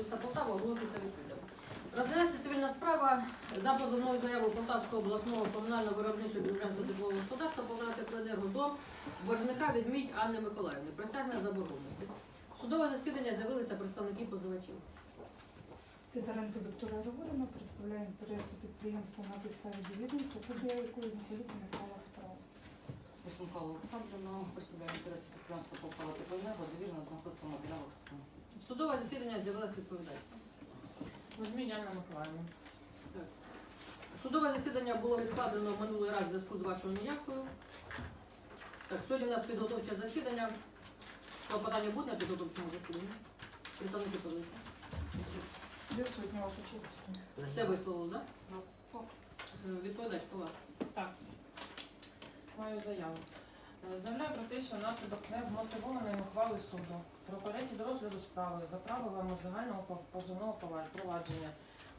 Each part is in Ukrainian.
міста Полтава оголошується відкритим. Розглядається цивільна справа за позовною заявою Полтавського обласного комунального виробничого підприємства теплового господарства Полтава Теплоенерго до боржника відмідь Анни Миколаївни. Присягнення заборгованості. В Судове засідання з'явилися представники позивачів. Титаренко Вікторія Григорівна представляє інтереси підприємства на підставі довідності, копія якої знаходиться на права справи. Висункова Олександрівна представляє інтереси підприємства Полтава Теплоенерго, довірно знаходиться в матеріалах справи. В судове засідання з'явилась відповідач. Возьміть Анна Миколаївна. Судове засідання було відкладено в минулий раз в зв'язку з вашою неявкою. Так, сьогодні у нас підготовче засідання. Клопотання буде на підготовчому засіданні? Представники позиції. Відсутня ваша честь. Все висловили, так? Так. Да? Відповідач по вас. Так. Маю заяву. Е, Заявляю про що внаслідок невмотивованої ухвали суду про перегляд розгляду справи за правилами загального позовного провадження,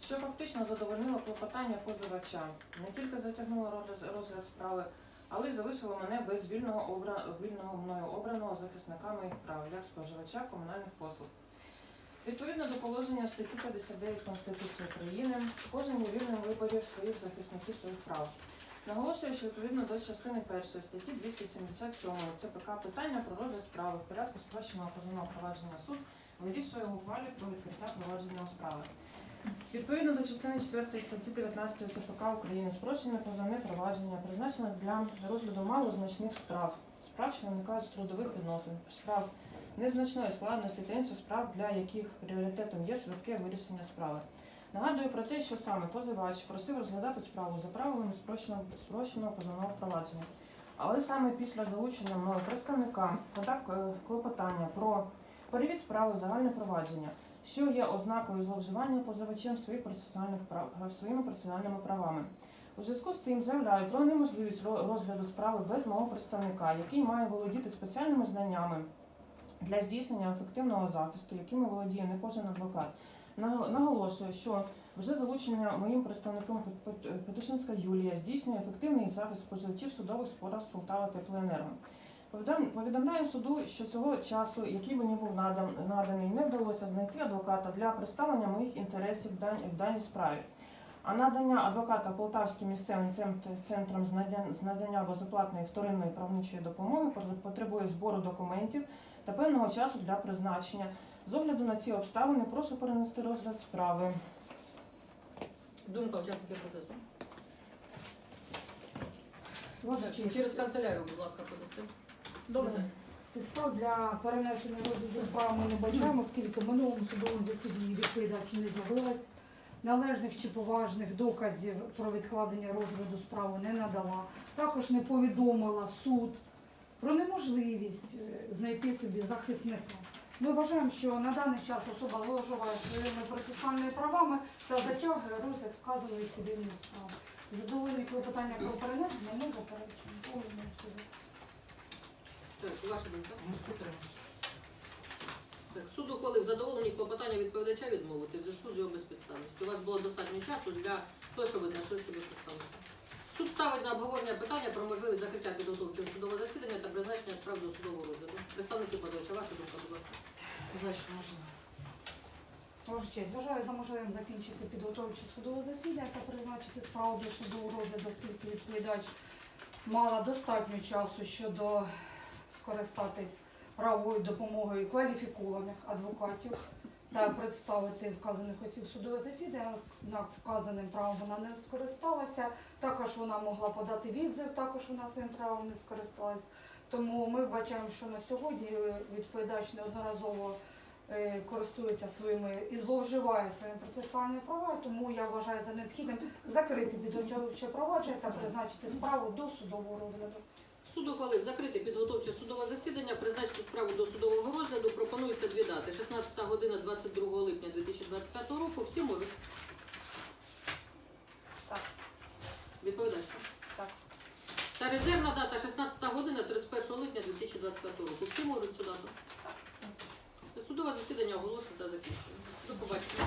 що фактично задовольнило клопотання позивача, не тільки затягнуло розгляд- справи, але й залишило мене без вільного, обра... вільного мною обраного захисника моїх прав як споживача комунальних послуг. Відповідно до положення статті 59 Конституції України, кожен є вільним в виборі своїх захисників своїх прав. Наголошую, що відповідно до частини 1 статті 277 ЦПК питання про розгляд справи в порядку спрощеного позовного провадження суд вирішує ухвалі про відкриття провадження справи. Відповідно до частини 4 статті 19 ЦПК України спрощене позовне провадження призначено для розгляду малозначних справ, справ, що виникають з трудових відносин, справ незначної складності та інших справ, для яких пріоритетом є швидке вирішення справи. Нагадую про те, що саме позивач просив розглядати справу за правилами спрощеного, спрощеного позовного провадження. Але саме після залучення мною представника подав е, клопотання про перевід справи загальне провадження, що є ознакою зловживання позивачем своїх процесуальних прав своїми процесуальними правами. У зв'язку з цим заявляю про неможливість розгляду справи без мого представника, який має володіти спеціальними знаннями для здійснення ефективного захисту, якими володіє не кожен адвокат. Наг- Наголошую, що вже залучення моїм представником Пет- Пет- Петушинська Юлія здійснює ефективний захист споживачів судових спорах з Полтава Теплоенерго. Повідом- Повідомляю суду, що цього часу, який мені був наданий, не вдалося знайти адвоката для представлення моїх інтересів в даній, справі. А надання адвоката Полтавським місцевим центром з надання безоплатної вторинної правничої допомоги пот- потребує збору документів та певного часу для призначення. З огляду на ці обставини прошу перенести розгляд справи. Думка учасників процесу. Так. Через канцелярію, будь ласка, подасте. Добре. Підстав для перенесення розгляду справи ми не бачаємо, оскільки в минулому судовому засіданні відповідач не з'явилась. Належних чи поважних доказів про відкладення розгляду справи не надала. Також не повідомила суд про неможливість е, знайти собі захисника. Ми вважаємо, що на даний час особа зловживає своїми процесуальними правами та затягує розгляд вказаної цивільної справи. Задоволені клопотання про перенесення ми заперечуємо. Так, ваша думка. Так, суд ухвалив задоволені клопотання відповідача відмовити в зв'язку з його безпідставністю. У вас було достатньо часу для того, щоб ви знайшли собі представника. Суд ставить на обговорення питання про можливість закриття підготовчого судового засідання та призначення справ до судового розгляду. Представники позивача, ваша думка, будь ласка. Можна. Честь, вважаю за закінчити підготовче судове засідання та призначити справу до судового розгляду, оскільки відповідач мала достатньо часу щодо скористатись правовою допомогою кваліфікованих адвокатів та представити вказаних осіб судове засідання. Однак вказаним правом вона не скористалася. Також вона могла подати відзив, також вона своїм правом не скористалась. Тому ми вбачаємо, що на сьогодні відповідач неодноразово е, користується своїми і зловживає своїми процесуальними правами, тому я вважаю за необхідним закрити підготовче провадження та призначити справу до судового розгляду. Суд ухвалив закрити підготовче судове засідання, призначити справу до судового розгляду. Пропонуються дві дати. 16 година 22 липня 2025 року. Всі можуть. Так. Відповідач. Так. Та резервна дата 16 година 31 липня 2025 року. Всі можуть цю дату. Судове засідання оголошується закінчено. До побачення.